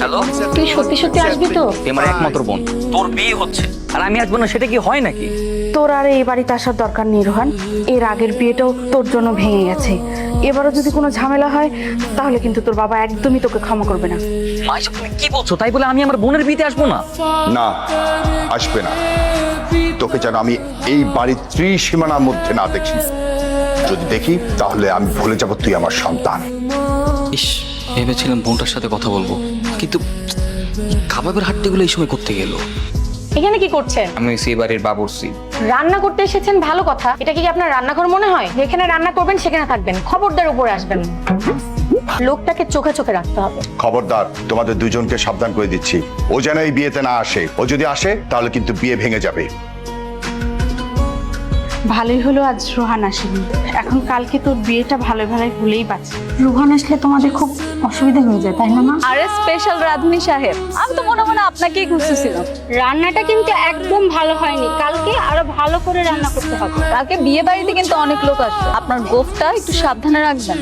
Hello? তুই সত্যি সত্যি আসবি তো? তুই আমার একমাত্র বোন। তোর বিয়ে হচ্ছে। আর আমি আসব না সেটা কি হয় নাকি? তোর আর এই বাড়িতে আসার দরকার নেই রোহান। এর আগের বিয়েটাও তোর জন্য ভেঙে গেছে। এবারও যদি কোনো ঝামেলা হয় তাহলে কিন্তু তোর বাবা একদমই তোকে ক্ষমা করবে না। মা এসব তুমি কি বলছো? তাই বলে আমি আমার বোনের বিয়েতে আসব না? না আসবে না। তোকে যেন আমি এই বাড়ির ত্রিসীমানার মধ্যে না দেখি। যদি দেখি তাহলে আমি ভুলে যাব তুই আমার সন্তান। ইস ভেবেছিলাম বোনটার সাথে কথা বলব। কিন্তু কাবাবের হাট্টিগুলো এই সময় করতে গেল। এখানে কি করছেন? আমি সেই বাড়ির বাবরসি রান্না করতে এসেছেন ভালো কথা। এটা কি আপনার রান্নাঘর মনে হয়? যেখানে রান্না করবেন সেখানে থাকবেন। খবরদার উপরে আসবেন। লোকটাকে চোখে চোখে রাখতে হবে। খবরদার তোমাদের দুজনকে সাবধান করে দিচ্ছি। ও যেন এই বিয়েতে না আসে। ও যদি আসে তাহলে কিন্তু বিয়ে ভেঙে যাবে। ভালোই হলো আজ রোহান আসেনি। এখন কালকে তোর বিয়েটা ভালো ভালোই ভুলেই পাচ্ছি রোহান আসলে তোমাদের খুব অসুবিধা হয়ে যায় তাই না মা? আরে স্পেশাল রাধুনি সাহেব আমি তো মনে মনে আপনাকেই খুঁজতেছিলাম। রান্নাটা কিন্তু একদম ভালো হয়নি কালকে আরও ভালো করে রান্না করতে হবে। কালকে বিয়ে বাড়িতে কিন্তু অনেক লোক আসবে। আপনার গোফটা একটু সাবধানে রাখবেন।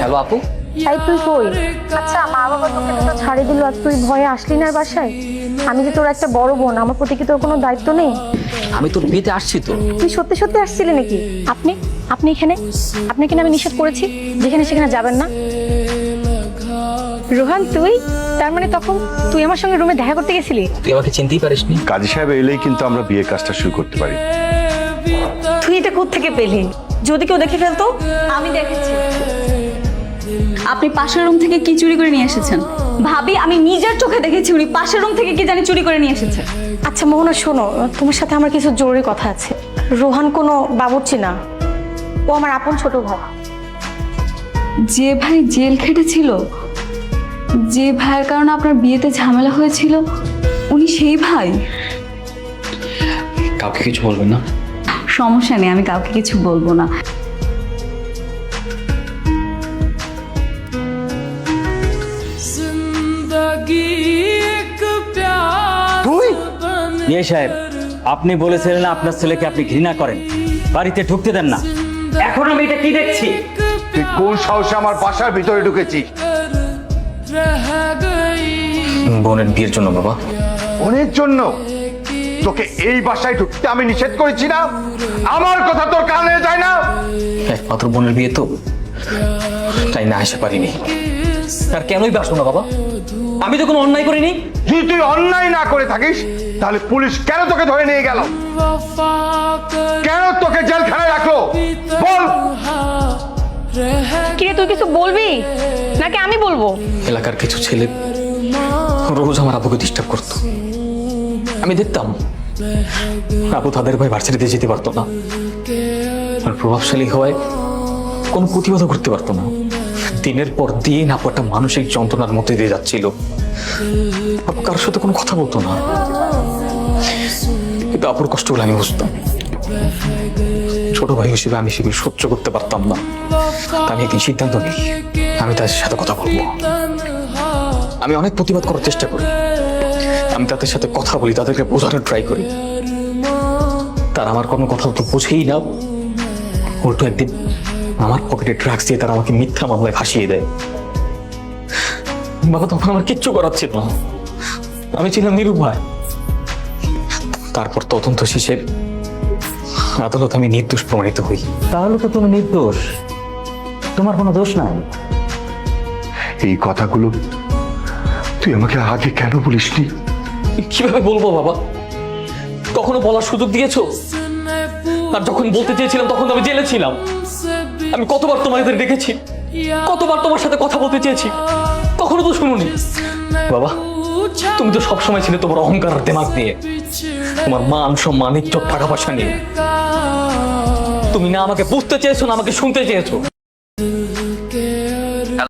হ্যালো আপু। তাই তুই কই? আচ্ছা মা বাবা তোকে তো ছাড়ে দিল আর তুই ভয়ে আসলি না বাসায়? আমি যে তোর একটা বড় বোন আমার প্রতি কি তোর কোনো দায়িত্ব নেই? আমি তোর বিয়েতে আসছি তো। তুই সত্যি সত্যি আসছিলি নাকি? আপনি আপনি এখানে? আপনি কিনা আমি নিষেধ করেছি? যেখানে সেখানে যাবেন না? রোহান তুই? তার মানে তখন তুই আমার সঙ্গে রুমে দেখা করতে গেছিলি? তুই আমাকে চিনতেই পারিসনি। কাজী সাহেব এলেই কিন্তু আমরা বিয়ের কাজটা শুরু করতে পারি। তুই এটা থেকে পেলি? যদি কেউ দেখে ফেলতো আমি দেখেছি। আপনি পাশের রুম থেকে কি চুরি করে নিয়ে এসেছেন? ভাবি আমি নিজের চোখে দেখেছি উনি পাশের রুম থেকে কি জানি চুরি করে নিয়ে এসেছে। আচ্ছা মোহনা শোনো তোমার সাথে আমার কিছু জরুরি কথা আছে। রোহান কোনো বাবুর্চি না। ও আমার আপন ছোট ভাই। যে ভাই জেল খেটেছিল যে ভাইয়ের কারণে আপনার বিয়েতে ঝামেলা হয়েছিল উনি সেই ভাই? কাউকে কিছু বলবেন না? সমস্যা নেই আমি কাউকে কিছু বলব না। ইয়ে সাহেব আপনি বলেছিলেন আপনার ছেলেকে আপনি ঘৃণা করেন। বাড়িতে ঢুকতে দেন না। এখন আমি এটা কি দেখছি? তুই কোন সাহসে আমার বাসার ভিতরে ঢুকেছিস? বোনের বিয়ের জন্য বাবা। বোনের জন্য? তোকে এই বাসায় ঢুকতে আমি নিষেধ করেছি না? আমার কথা তোর কানে যায় না? একমাত্র বোনের বিয়ে তো? তাই না আসে পারিনি। আর কেনই বাসবো না বাবা? আমি তো কোনো অন্যায় করিনি। যদি তুই অন্যায় না করে থাকিস তাহলে পুলিশ কেন তোকে ধরে নিয়ে গেল? কেন তোকে জেলখানায় রাখল? বল। কিরে তুই কিছু বলবি? নাকি আমি বলব? এলাকার কিছু ছেলে রোজ আমার আবুকে ডিস্টার্ব করতো। আমি দেখতাম আবু তাদের ভাই ভার্সিটিতে যেতে পারতো না। আর প্রভাবশালী হওয়ায় কোনো প্রতিবাদও করতে পারতো না। দিনের পর দিন আপু একটা মানসিক যন্ত্রণার মধ্যে দিয়ে যাচ্ছিল। আপু কারোর সাথে কোনো কথা বলতো না। কিন্তু আপুর কষ্টগুলো আমি বুঝতাম। ছোট ভাই হিসেবে আমি সেগুলো সহ্য করতে পারতাম না। আমি একদিন সিদ্ধান্ত নিই, আমি তাদের সাথে কথা বলব। আমি অনেক প্রতিবাদ করার চেষ্টা করি। আমি তাদের সাথে কথা বলি, তাদেরকে বোঝানোর ট্রাই করি। তারা আমার কোনো কথা তো বোঝেই না। উল্টো একদিন আমার পকেটে ড্রাগস দিয়ে তারা আমাকে মিথ্যা মামলায় ফাঁসিয়ে দেয়। বাবা তখন আমার কিচ্ছু করার ছিল না। আমি ছিলাম নিরুপায় তারপর তদন্ত শেষে আদালত আমি নির্দোষ প্রমাণিত হই। তাহলে তো তুমি নির্দোষ। তোমার কোনো দোষ নাই। এই কথাগুলো তুই আমাকে আগে কেন বলিসনি? কীভাবে বলব বাবা? কখনো বলার সুযোগ দিয়েছ? আর যখন বলতে চেয়েছিলাম তখন তো আমি জেলে ছিলাম। আমি কতবার তোমাদের দেখেছি, কতবার তোমার সাথে কথা বলতে চেয়েছি, কখনো তো শুনুনি। বাবা, তুমি তো সবসময় ছিলে তোমার অহংকার দেমাগ দিয়ে, তোমার মান সম্মান চোখ টাকা পয়সা নিয়ে। তুমি না আমাকে বুঝতে চেয়েছো, না আমাকে শুনতে চেয়েছো।